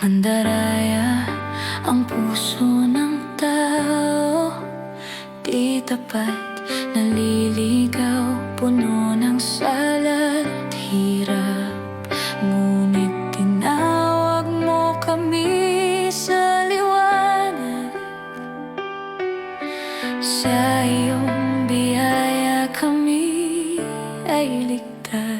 Mandaraya ang puso ng tao. Di tapat naliligaw Puno ng sala at hirap Ngunit tinawag mo kami sa liwanag. Sa iyong biyaya kami ay ligtas.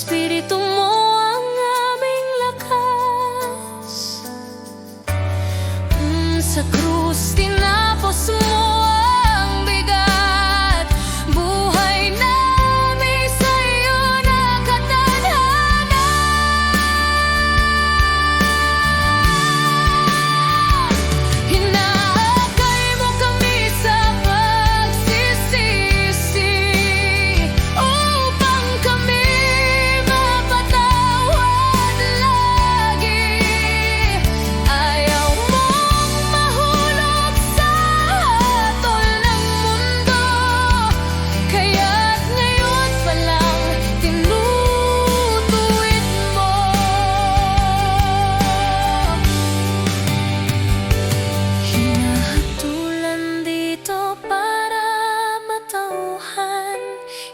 Espíritu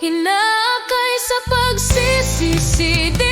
Hila kay sa pagsisisi.